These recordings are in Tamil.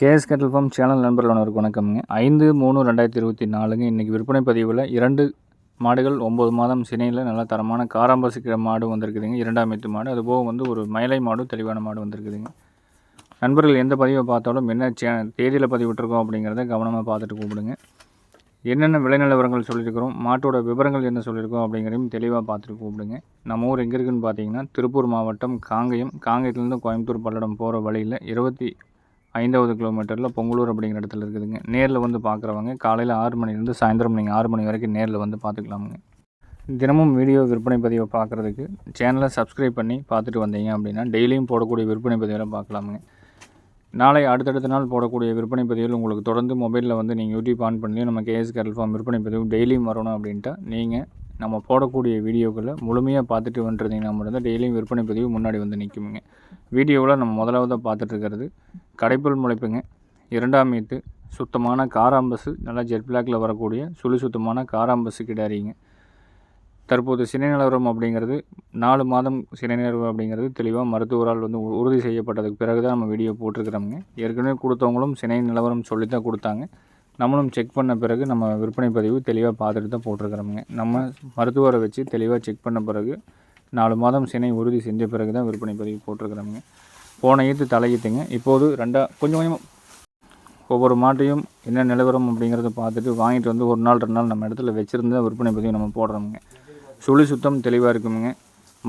கேஎஸ் கேட்டல் ஃபார்ம் சேனல் நண்பர்கள் ஒன்று வணக்கம்ங்க. ஐந்து மூணு ரெண்டாயிரத்தி இருபத்தி நாலுங்க. இன்றைக்கி விற்பனை பதிவில் இரண்டு மாடுகள் ஒம்பது மாதம் சினையில் நல்லா தரமான காராம்பசிக்கிற மாடு வந்திருக்குதுங்க. இரண்டாம் எத்து மாடு. அதுபோக வந்து ஒரு மயிலை மாடும் தெளிவான மாடு வந்திருக்குதுங்க. நண்பர்கள் எந்த பதிவை பார்த்தாலும் என்ன சே தேதியில் பதிவிட்டிருக்கோம் அப்படிங்கிறத கவனமாக பார்த்துட்டு கூப்பிடுங்க. என்னென்ன விலை நிலவரங்கள் சொல்லியிருக்கிறோம் மாட்டோட விவரங்கள் என்ன சொல்லியிருக்கோம் அப்படிங்கிறதையும் தெளிவாக பார்த்துட்டு கூப்பிடுங்க. நம்ம ஊர் எங்கே இருக்குதுன்னு பார்த்தீங்கன்னா திருப்பூர் மாவட்டம் காங்கயம். காங்கயத்துலேருந்து கோயம்புத்தூர் பல்லடம் போகிற வழியில் இருபத்தி ஐந்தாவது கிலோமீட்டரில் பொங்கலூர் அப்படிங்கிற இடத்துல இருக்குதுங்க. நேரில் வந்து பார்க்குறவங்க காலையில் ஆறு மணிலேருந்து சாயந்தரம் நீங்கள் ஆறு மணி வரைக்கும் நேரில் வந்து பார்த்துக்கலாமுங்க தினமும் வீடியோ விற்பனை பதிவை பார்க்குறதுக்கு சேனலை சப்ஸ்கிரைப் பண்ணி பார்த்துட்டு வந்தீங்க அப்படின்னா டெய்லியும் போடக்கூடிய விற்பனை பதிவில் பார்க்கலாமுங்க நாளை அடுத்தடுத்த நாள் போடக்கூடிய விற்பனை பதிவில் உங்களுக்கு தொடர்ந்து மொபைலில் வந்து நீங்கள் யூடியூப் ஆன் பண்ணி நம்ம கேஎஸ் கேரல் ஃபார்ம் விற்பனை பதிவு டெய்லியும் வரணும் அப்படின்ட்டா நீங்கள் நம்ம போடக்கூடிய வீடியோக்களை முழுமையாக பார்த்துட்டு வந்துருந்தீங்கன்னா மட்டும்தான் டெய்லியும் விற்பனை பதிவு முன்னாடி வந்து நிற்குமுங்க வீடியோவில் நம்ம முதலாவதாக பார்த்துட்டு இருக்கிறது கடைப்புல் முளைப்புங்க. இரண்டாம் மீட்டு சுத்தமான காராம்பஸு நல்லா ஜெட் பிளாக்கில் வரக்கூடிய சுழி சுத்தமான காராம்பஸு கிடாரிங்க. தற்போது சினை நிலவரம் அப்படிங்கிறது நாலு மாதம் சினை நிலவரம் அப்படிங்கிறது தெளிவாக மருத்துவரால் வந்து உறுதி செய்யப்பட்டதுக்கு பிறகு தான் நம்ம வீடியோ போட்டிருக்கிறோங்க ஏற்கனவே கொடுத்தவங்களும் சினை நிலவரம் சொல்லி தான் கொடுத்தாங்க. நம்மளும் செக் பண்ண பிறகு நம்ம விற்பனை பதிவு தெளிவாக பார்த்துட்டு தான் போட்டிருக்கிறோமுங்க. நம்ம மருத்துவரை வச்சு தெளிவாக செக் பண்ண பிறகு நாலு மாதம் சினை உறுதி செஞ்ச பிறகு தான் விற்பனை பதிவு போட்டிருக்கிறோமுங்க. போன ஈத்து தலையீத்துங்க. இப்போது ரெண்டா கொஞ்சம் கொஞ்சம் ஒவ்வொரு மாட்டையும் என்ன நிலவரம் அப்படிங்கிறத பார்த்துட்டு வாங்கிட்டு வந்து ஒரு நாள் ரெண்டு நாள் நம்ம இடத்துல வச்சுருந்து விற்பனை பதிவு நம்ம போடுறோமுங்க. சுழி சுத்தம் தெளிவாக இருக்குமுங்க.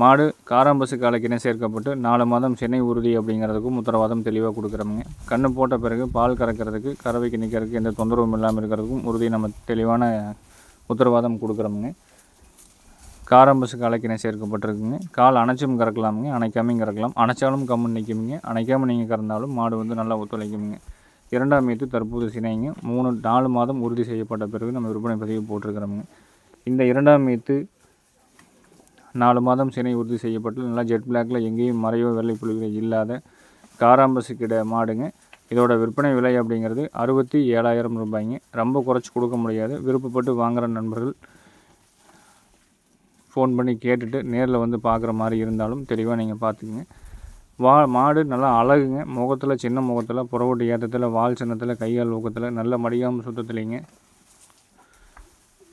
மாடு காராம்பசு காலைக்கினே சேர்க்கப்பட்டு நாலு மாதம் சென்னை உறுதி அப்படிங்கிறதுக்கும் உத்தரவாதம் தெளிவாக கொடுக்குறோமுங்க. கண்ணு போட்ட பிறகு பால் கறக்கிறதுக்கு கறவைக்கு நிற்கிறதுக்கு எந்த தொந்தரவும் இல்லாமல் இருக்கிறதுக்கும் உறுதி நம்ம தெளிவான உத்தரவாதம் கொடுக்குறோமுங்க. காரம்பசு காலைக்கினை சேர்க்கப்பட்டிருக்குங்க. கால் அணைச்சும் கறக்கலாமுங்க. அணைக்காமையும் கறக்கலாம். அணைச்சாலும் கம்மு நிற்குமுங்க. அணைக்காமல் நீங்கள் கறந்தாலும் மாடு வந்து நல்லா ஒத்துழைக்குமுங்க. இரண்டாம் மீது தற்போது சினைங்க. மூணு நாலு மாதம் உறுதி செய்யப்பட்ட பிறகு நம்ம விற்பனை பதிவு போட்டிருக்கிறோமுங்க. இந்த இரண்டாம் மீத்து நாலு மாதம் சினை உறுதி செய்யப்பட்டு நல்லா ஜெட் பிளாக்கில் எங்கேயும் மறையோ வெள்ளை புலிகள் இல்லாத காராம்பசு கிட மாடுங்க. இதோட விற்பனை விலை அப்படிங்கிறது அறுபத்தி ஏழாயிரம் ரூபாய்ங்க. ரொம்ப குறைச்சி கொடுக்க முடியாது. விருப்பப்பட்டு வாங்குகிற நண்பர்கள் ஃபோன் பண்ணி கேட்டுட்டு நேரில் வந்து பார்க்குற மாதிரி இருந்தாலும் தெளிவாக நீங்கள் பார்த்துக்குங்க வா மாடு நல்லா அழகுங்க. முகத்தில் சின்ன முகத்தில் புறவட்டு ஏற்றத்தில் வால் சின்னத்தில் கையால் ஊக்கத்தில் நல்ல மடியாமல் சுத்தத்துலேங்க.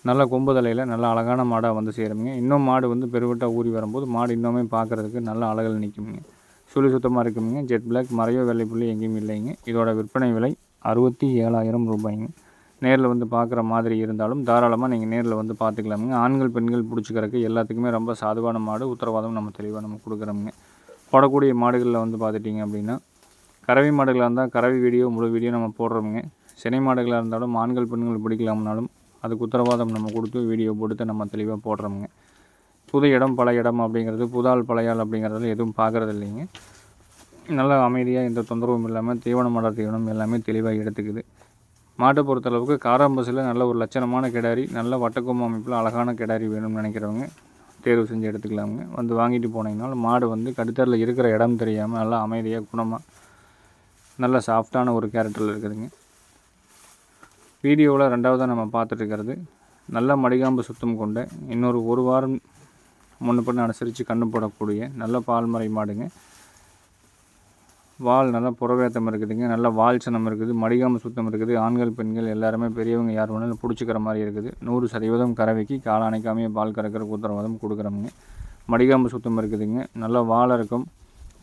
நல்ல கொம்பு தலையில் நல்ல அழகான மாடாக வந்து சேருங்க இன்னும் மாடு வந்து பெருவட்டாக ஊறி வரும்போது மாடு இன்னுமே பார்க்குறதுக்கு நல்ல அழகில் நிற்குங்க சுழி சுத்தமாக இருக்குங்க ஜெட் பிளாக் மறையோ வெள்ளை புள்ளி எங்கேயும் இல்லைங்க. இதோட விற்பனை விலை அறுபத்தி ஏழாயிரம் ரூபாய்ங்க. நேரில் வந்து பார்க்குற மாதிரி இருந்தாலும் தாராளமாக நீங்கள் நேரில் வந்து பார்த்துக்கலாமுங்க ஆண்கள் பெண்கள் பிடிச்சிக்கிறக்கு எல்லாத்துக்குமே ரொம்ப சாதுவான மாடு. உத்தரவாதம் நம்ம தெளிவாக நம்ம கொடுக்குறோமுங்க. போடக்கூடிய மாடுகளில் வந்து பார்த்துட்டிங்க அப்படின்னா கறவை மாடுகளாக இருந்தால் கறவை வீடியோ முழு வீடியோ நம்ம போடுறோமுங்க. சினை மாடுகளாக இருந்தாலும் ஆண்கள் பெண்கள் பிடிக்கலாம்னாலும் அதுக்கு உத்தரவாதம் நம்ம கொடுத்து வீடியோ கொடுத்து நம்ம தெளிவாக போடுறோமுங்க. புது இடம் பல இடம் அப்படிங்கிறது புதால் பழையால் அப்படிங்கிறதுல எதுவும் பார்க்குறது இல்லைங்க. நல்லா அமைதியாக எந்த தொந்தரவும் இல்லாமல் தீவனம் மாட தீவனம் எல்லாமே தெளிவாக எடுத்துக்குது. மாட்டை பொறுத்தளவுக்கு காராம்பசில் நல்ல ஒரு லட்சணமான கிடாரி நல்ல வட்டக்கொம்பு அமைப்பில் அழகான கிடாரி வேணும்னு நினைக்கிறவங்க தேர்வு செஞ்சு எடுத்துக்கலாமுங்க. வந்து வாங்கிட்டு போனீங்கனாலும் மாடு வந்து கடுத்தரில் இருக்கிற இடம் தெரியாமல் நல்லா அமைதியாக குணமாக நல்ல சாஃப்டான ஒரு கேரக்டரில் இருக்குதுங்க. வீடியோவில் ரெண்டாவதாக நம்ம பார்த்துட்டு நல்ல மடிகாம்பு சுத்தம் கொண்ட இன்னொரு ஒரு வாரம் முன்னு பண்ண அனுசரித்து கண்ணு போடக்கூடிய நல்ல பால்மறை மாடுங்க. வால் நல்லா புறவேத்தம் இருக்குதுங்க நல்ல வால் சனம் இருக்குது மடிகாம்பு சுத்தம் இருக்குது. ஆண்கள் பெண்கள் எல்லாருமே பெரியவங்க யார் வேணாலும் பிடிச்சிக்கிற மாதிரி இருக்குது. நூறு சதவீதம் கறவைக்கு கால் அணைக்காமையே பால் கறக்கிற உத்தரவாதம் கொடுக்குறோமுங்க. மடிகாம்பு சுத்தம் இருக்குதுங்க நல்ல வால் இருக்கும்.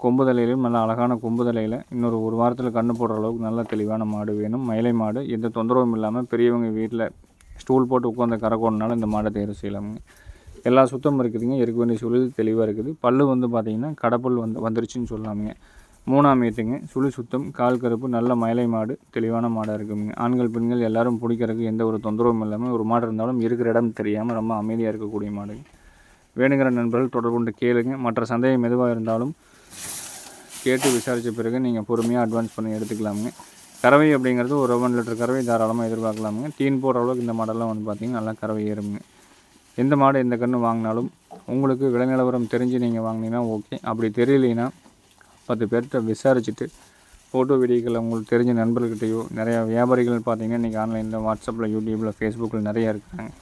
கொம்புதலையிலும் நல்ல அழகான கொம்புதலையில் இன்னொரு ஒரு வாரத்தில் கண்ணு போடுற அளவுக்கு நல்ல தெளிவான மாடு வேணும். மயிலை மாடு. எந்த தொந்தரவும் இல்லாமல் பெரியவங்க வீட்டில் ஸ்டூல் போட்டு உட்காந்து கறக்கணுனாலும் இந்த மாடை தேர்வு செய்யலாமுங்க. எல்லா சுத்தம் இருக்குதுங்க. இருக்க வேண்டிய சுழல் தெளிவாக இருக்குது. பல்லு வந்து பார்த்திங்கன்னா கடப்புல் வந்து வந்துருச்சுன்னு சொல்லாமுங்க. மூணாம் ஏத்துங்க சுழி சுத்தம் கால் கருப்பு நல்ல மயிலை மாடு தெளிவான மாடாக இருக்குங்க ஆண்கள் பெண்கள் எல்லோரும் பிடிக்கிறதுக்கு எந்த ஒரு தொந்தரவும் இல்லாமல் ஒரு மாடு இருந்தாலும் இருக்கிற இடம் தெரியாமல் ரொம்ப அமைதியாக இருக்கக்கூடிய மாடுங்க. வேணுங்கிற நண்பர்கள் தொடர்பு கொண்டு கேளுங்க. மற்ற சந்தேகம் எதுவாக இருந்தாலும் கேட்டு விசாரித்த பிறகு நீங்கள் பொறுமையாக அட்வான்ஸ் பண்ணி எடுத்துக்கலாமுங்க. கறவை அப்படிங்கிறது ஒரு ஒன் லிட்டர் கறவை தாராளமாக எதிர்பார்க்கலாமுங்க. தீன் போடுற அளவுக்கு இந்த மாடெல்லாம் வந்து பார்த்திங்கன்னா நல்லா கறவை ஏறுங்க எந்த மாடு எந்த கன்று வாங்கினாலும் உங்களுக்கு விலைநிலவரம் தெரிஞ்சு நீங்கள் வாங்கினீங்கன்னா ஓகே அப்படி தெரியலைன்னா பத்து பேர்கிட்ட விசாரிச்சுட்டு ஃபோட்டோ வீடியோக்கள் உங்களுக்கு தெரிஞ்ச நண்பர்கிட்டையோ நிறையா வியாபாரிகள் பார்த்தீங்கன்னா இன்றைக்கி ஆன்லைனில் வாட்ஸ்அப்பில் யூடியூப்பில் ஃபேஸ்புக்கில் நிறையா இருக்கிறாங்க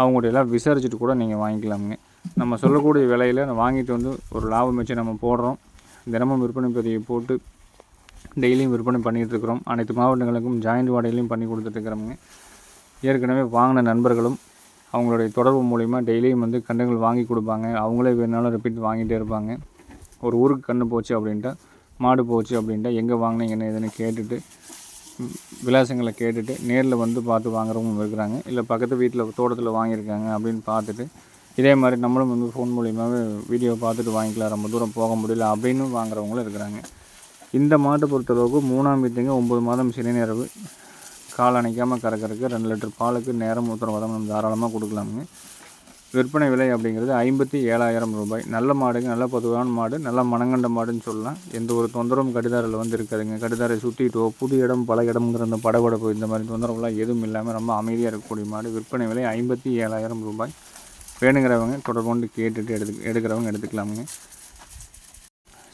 அவங்கள்ட்ட எல்லாம் விசாரிச்சுட்டு கூட நீங்கள் வாங்கிக்கலாமுங்க. நம்ம சொல்லக்கூடிய விலையில் வாங்கிட்டு வந்து ஒரு லாபம் வச்சு நம்ம போடுறோம். தினமும் விற்பனை பதிவை போட்டு டெய்லியும் விற்பனை பண்ணிகிட்டு இருக்கிறோம் அனைத்து மாவட்டங்களுக்கும் ஜாயிண்ட் வாடகையிலையும் பண்ணி கொடுத்துட்ருக்குறோமுங்க. ஏற்கனவே வாங்கின நண்பர்களும் அவங்களுடைய தொடர்பு மூலிமா டெய்லியும் வந்து கன்றுகள் வாங்கி கொடுப்பாங்க. அவங்களே வேணுனாலும் ரிப்பீட் வாங்கிட்டே இருப்பாங்க. ஒரு ஊருக்கு கன்று போச்சு அப்படின்ட்டா மாடு போச்சு அப்படின்ட்டா எங்கே வாங்கினீங்க என்ன ஏதுன்னு கேட்டுட்டு விலாசங்களை கேட்டுட்டு நேரில் வந்து பார்த்து வாங்குறவங்க இருக்கிறாங்க. இல்லை பக்கத்து வீட்டில் தோட்டத்தில் வாங்கியிருக்காங்க அப்படின்னு பார்த்துட்டு இதே மாதிரி நம்மளும் வந்து ஃபோன் மூலியமாகவே வீடியோ பார்த்துட்டு வாங்கிக்கலாம். ரொம்ப தூரம் போக முடியல அப்படின்னு வாங்குறவங்களும் இருக்கிறாங்க. இந்த மாட்டை பொறுத்தளவுக்கு மூணாம் வீட்டுங்க ஒம்பது மாதம் சிறுநீரவு கால் அணைக்காமல் கறக்கறக்கு ரெண்டு லிட்டர் பாலுக்கு நேரம் உத்தரவாதம் நம்ம தாராளமாக கொடுக்கலாமுங்க. விற்பனை விலை அப்படிங்கிறது ஐம்பத்தி ஏழாயிரம் ரூபாய். நல்ல மாடுங்க நல்ல பொதுவான மாடு நல்ல மனங்கண்ட மாடுன்னு சொல்லலாம். எந்த ஒரு தொந்தரவும் கடிதாரில் வந்து இருக்காதுங்க. கடிதாரை சுற்றிட்டோ புது இடம் பல இடம்ங்கிற அந்த படபடப்பு இந்த மாதிரி தொந்தரவுலாம் எதுவும் இல்லாமல் ரொம்ப அமைதியாக இருக்கக்கூடிய மாடு. விற்பனை விலை ஐம்பத்தி ஏழாயிரம் ரூபாய். வேணுங்கிறவங்க தொடர்பு கேட்டுட்டு எடுத்து எடுக்கிறவங்க எடுத்துக்கலாமுங்க.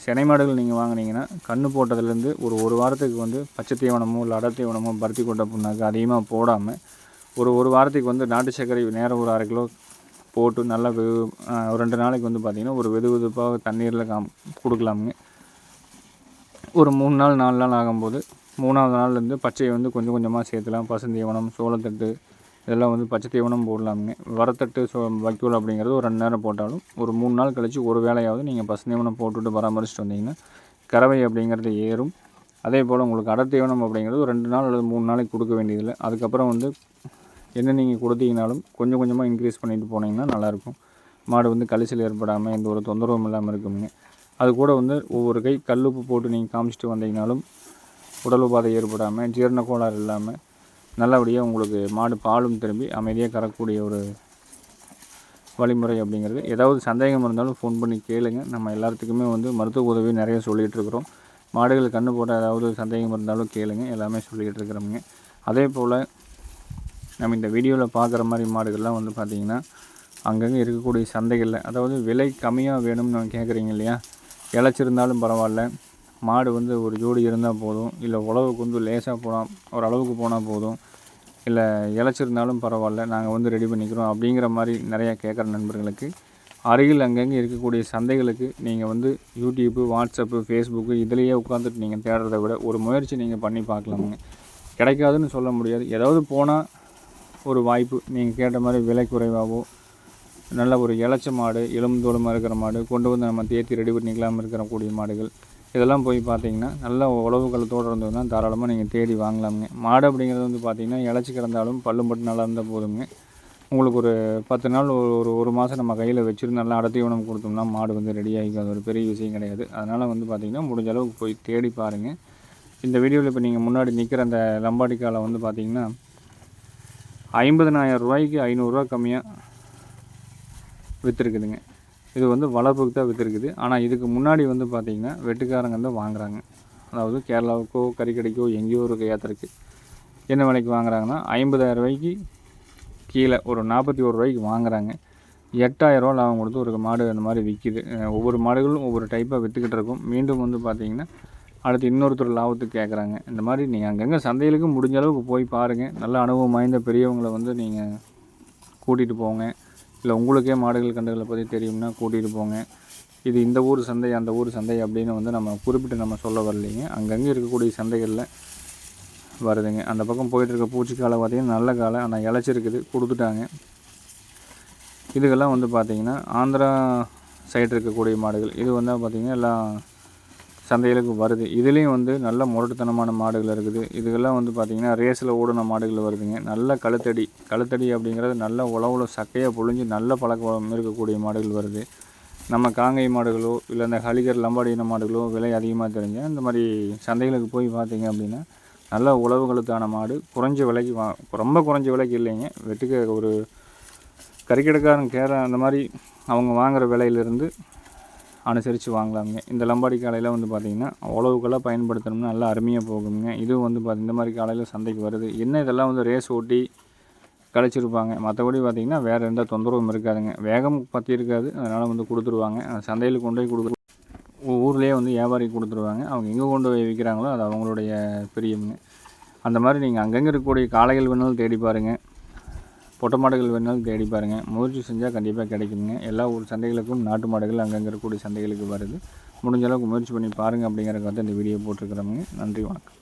செனை மாடுகள் நீங்கள் வாங்குனீங்கன்னா கன்று போட்டதுலேருந்து ஒரு ஒரு வாரத்துக்கு வந்து பச்சை தீவனமோ இல்லை அடை தீவனமோ பருத்தி கொட்டை புண்ணாக்கு அதிகமாக போடாமல் ஒரு ஒரு வாரத்துக்கு வந்து நாட்டு சர்க்கரை நேரம் ஒரு அரை கிலோ போட்டு நல்லா வெ ஒரு ரெண்டு நாளைக்கு வந்து பார்த்திங்கன்னா ஒரு வெது வெதுப்பாக தண்ணீரில் காம் கொடுக்கலாமுங்க. ஒரு மூணு நாள் நாலு நாள் ஆகும்போது மூணாவது நாள்லேருந்து பச்சையை வந்து கொஞ்சம் கொஞ்சமாக சேர்த்துலாம். பசுந்தீவனம் சோளத்தட்டு இதெல்லாம் வந்து பச்சை தீவனம் போடலாமுங்க. வரத்தட்டு சோ வைக்கோல் அப்படிங்கிறது ஒரு ரெண்டு நேரம் போட்டாலும் ஒரு மூணு நாள் கழித்து ஒரு வேலையாவது நீங்கள் பசு தீவனம் போட்டுவிட்டு பராமரிச்சுட்டு வந்தீங்கன்னா கறவை அப்படிங்கிறது ஏறும். அதே போல் உங்களுக்கு அடை தீவனம் அப்படிங்கிறது ஒரு ரெண்டு நாள் அல்லது மூணு நாளைக்கு கொடுக்க வேண்டியதில்லை. அதுக்கப்புறம் வந்து என்ன நீங்கள் கொடுத்தீங்கனாலும் கொஞ்சம் கொஞ்சமாக இன்க்ரீஸ் பண்ணிட்டு போனீங்கன்னா நல்லாயிருக்கும். மாடு வந்து கழிச்சல் ஏற்படாமல் எந்த ஒரு தொந்தரவும் இல்லாமல் இருக்குங்க அது கூட வந்து ஒவ்வொரு கை கல்லுப்பு போட்டு நீங்கள் காமிச்சிட்டு வந்தீங்கனாலும் உடல் உபாதை ஏற்படாமல் ஜீரண கோளாறு இல்லாமல் நல்லபடியாக உங்களுக்கு மாடு பாலும் திரும்பி அமைதியாக கறக்கூடிய ஒரு வழிமுறை அப்படிங்கிறது. ஏதாவது சந்தேகம் இருந்தாலும் ஃபோன் பண்ணி கேளுங்க. நம்ம எல்லாத்துக்குமே வந்து மருத்துவ உதவி நிறைய சொல்லிகிட்டு இருக்கிறோம். மாடுகள் கண்ணு போட்ட ஏதாவது சந்தேகம் இருந்தாலும் கேளுங்க. எல்லாமே சொல்லிகிட்டு இருக்கிறோமுங்க. அதே போல் நம்ம இந்த வீடியோவில் பார்க்குற மாதிரி மாடுகள்லாம் வந்து பார்த்திங்கன்னா அங்கங்கே இருக்கக்கூடிய சந்தைகளில் அதாவது விலை கம்மியாக வேணும்னு கேட்குறீங்க இல்லையா? இழைச்சிருந்தாலும் பரவாயில்ல. மாடு வந்து ஒரு ஜோடி இருந்தால் போதும் இல்லை உழவுக்கு வந்து லேசாக போனால் ஓரளவுக்கு போனால் போதும் இல்லை இழைச்சிருந்தாலும் பரவாயில்ல நாங்கள் வந்து ரெடி பண்ணிக்கிறோம் அப்படிங்கிற மாதிரி நிறையா கேட்குற நண்பர்களுக்கு அருகில் அங்கங்கே இருக்கக்கூடிய சந்தைகளுக்கு நீங்கள் வந்து யூடியூப்பு வாட்ஸ்அப்பு ஃபேஸ்புக்கு இதுலேயே உட்காந்துட்டு நீங்கள் தேடுறதை விட ஒரு முயற்சி நீங்கள் பண்ணி பார்க்கலாமுங்க. கிடைக்காதுன்னு சொல்ல முடியாது. ஏதாவது போனால் ஒரு வாய்ப்பு. நீங்கள் கேட்ட மாதிரி விலை குறைவாகவோ நல்ல ஒரு இளைச்ச மாடு எலும்பு எலும்புதோலுமாக இருக்கிற மாடு கொண்டு வந்து நம்ம தேத்தி ரெடி பண்ணிக்கலாமல் இருக்கிற கூடிய மாடுகள் இதெல்லாம் போய் பார்த்தீங்கன்னா நல்ல உழவுகளத்தோட இருந்ததுன்னா தாராளமாக நீங்கள் தேடி வாங்கலாமுங்க. மாடு அப்படிங்கிறது வந்து பார்த்தீங்கன்னா இளச்சி கிடந்தாலும் பல்லும் மட்டும் நல்லா இருந்தால் போதுங்க உங்களுக்கு ஒரு பத்து நாள் ஒரு ஒரு ஒரு மாதம் நம்ம கையில் வச்சுருந்து நல்லா அடத்தீவனம் கொடுத்தோம்னா மாடு வந்து ரெடி ஆகிக்கும். அது ஒரு பெரிய விஷயம் கிடையாது. அதனால் வந்து பார்த்திங்கன்னா முடிஞ்ச அளவுக்கு போய் தேடி பாருங்கள் இந்த வீடியோவில் இப்போ நீங்கள் முன்னாடி நிற்கிற அந்த லம்பாடி காலை வந்து பார்த்திங்கன்னா ஐம்பதனாயிரம் ரூபாய்க்கு ஐநூறுரூவா கம்மியாக விற்றுருக்குதுங்க இது வந்து வளர்ப்புக்கு தான் விற்றுருக்குது ஆனால் இதுக்கு முன்னாடி வந்து பார்த்திங்கன்னா வெட்டுக்காரங்க வந்து வாங்குறாங்க. அதாவது கேரளாவுக்கோ கறிக்கடைக்கோ எங்கேயோ இருக்க. ஏத்தருக்கு என்ன விலைக்கு வாங்குறாங்கன்னா ஐம்பதாயிரம் ரூபாய்க்கு கீழே ஒரு நாற்பத்தி ஒரு ரூபாய்க்கு வாங்குறாங்க. எட்டாயிரரூவா லாபம் கொடுத்து ஒரு மாடு அந்த மாதிரி விற்கிது ஒவ்வொரு மாடுகளும் ஒவ்வொரு டைப்பாக விற்றுக்கிட்டு இருக்கும். மீண்டும் வந்து பார்த்திங்கன்னா அடுத்து இன்னொருத்தர் லாபத்துக்கு கேட்குறாங்க இந்த மாதிரி நீங்கள் அங்கங்கே சந்தைகளுக்கு முடிஞ்ச அளவுக்கு போய் பாருங்கள் நல்ல அனுபவம் வாய்ந்த பெரியவங்களை வந்து நீங்கள் கூட்டிகிட்டு போங்க. இல்லை உங்களுக்கே மாடுகள் கண்டுகளை பற்றி தெரியும்னா கூட்டிகிட்டு போங்க. இது இந்த ஊர் சந்தை அந்த ஊர் சந்தை அப்படின்னு வந்து நம்ம குறிப்பிட்டு நம்ம சொல்ல வரலைங்க. அங்கங்கே இருக்கக்கூடிய சந்தைகளில் வருதுங்க. அந்த பக்கம் போயிட்டுருக்க இருக்க பூச்சிக்காலை பார்த்தீங்கன்னா நல்ல காலை. ஆனால் இழைச்சிருக்குது கொடுத்துட்டாங்க. இதுக்கெல்லாம் வந்து பார்த்திங்கன்னா ஆந்திரா சைடு இருக்கக்கூடிய மாடுகள். இது வந்து பார்த்திங்கன்னா எல்லாம் சந்தைகளுக்கு வருது. இதுலேயும் வந்து நல்ல முரட்டுத்தனமான மாடுகள் இருக்குது. இதுக்கெல்லாம் வந்து பார்த்திங்கன்னா ரேஸில் ஓடின மாடுகள் வருதுங்க. நல்ல கழுத்தடி. கழுத்தடி அப்படிங்கிறது நல்ல உழவுல சக்கையாக பொழிஞ்சு நல்ல பழக்கம் இருக்கக்கூடிய மாடுகள் வருது. நம்ம காங்கை மாடுகளோ இல்லை இந்த ஹலிகர் லம்பாடின மாடுகளோ விலை அதிகமாக தெரிஞ்ச இந்த மாதிரி சந்தைகளுக்கு போய் பார்த்தீங்க அப்படின்னா நல்ல உழவுகளுக்கான மாடு. குறைஞ்ச விலைக்கு வா ரொம்ப குறைஞ்ச விலைக்கு இல்லைங்க. வெட்டுக்க ஒரு கறிக்கடைக்காரன் கேர அந்த மாதிரி அவங்க வாங்குகிற விலையிலேருந்து அனுசரித்து வாங்கலாமுங்க. இந்த லம்பாடி காலையில் வந்து பார்த்திங்கன்னா உழவுக்கெல்லாம் பயன்படுத்தணும்னா நல்லா அருமையாக போகுங்க. இதுவும் வந்து பார்த்தி இந்த மாதிரி காலையில் சந்தைக்கு வருது. என்ன இதெல்லாம் வந்து ரேஸ் ஓட்டி கழிச்சிருப்பாங்க? மற்றபடி பார்த்திங்கன்னா வேறு எந்த தொந்தரவும் இருக்காதுங்க. வேகம் பற்றி இருக்காது. அதனால் வந்து கொடுத்துருவாங்க. சந்தையில் கொண்டு போய் கொடுத்து ஊர்லேயே வந்து வியாபாரிக்கு கொடுத்துருவாங்க. அவங்க எங்கே கொண்டு போய் விற்கிறாங்களோ அது அவங்களுடைய பிரியமுங்க அந்த மாதிரி நீங்கள் அங்கங்கே இருக்கக்கூடிய காளைகள் வேணாலும் தேடி பாருங்கள் பொட்டை மாடுகள் வேணாலும் தேடி பாருங்கள் முயற்சி செஞ்சால் கண்டிப்பாக கிடைக்குங்க. எல்லா ஊர் சந்தைகளுக்கும் நாட்டு மாடுகள் அங்கங்கே இருக்கக்கூடிய சந்தைகளுக்கு வருது. முடிஞ்ச அளவுக்கு முயற்சி பண்ணி பாருங்கள் அப்படிங்கிற வந்து இந்த வீடியோ போட்டிருக்கிறவங்க நன்றி வணக்கம்.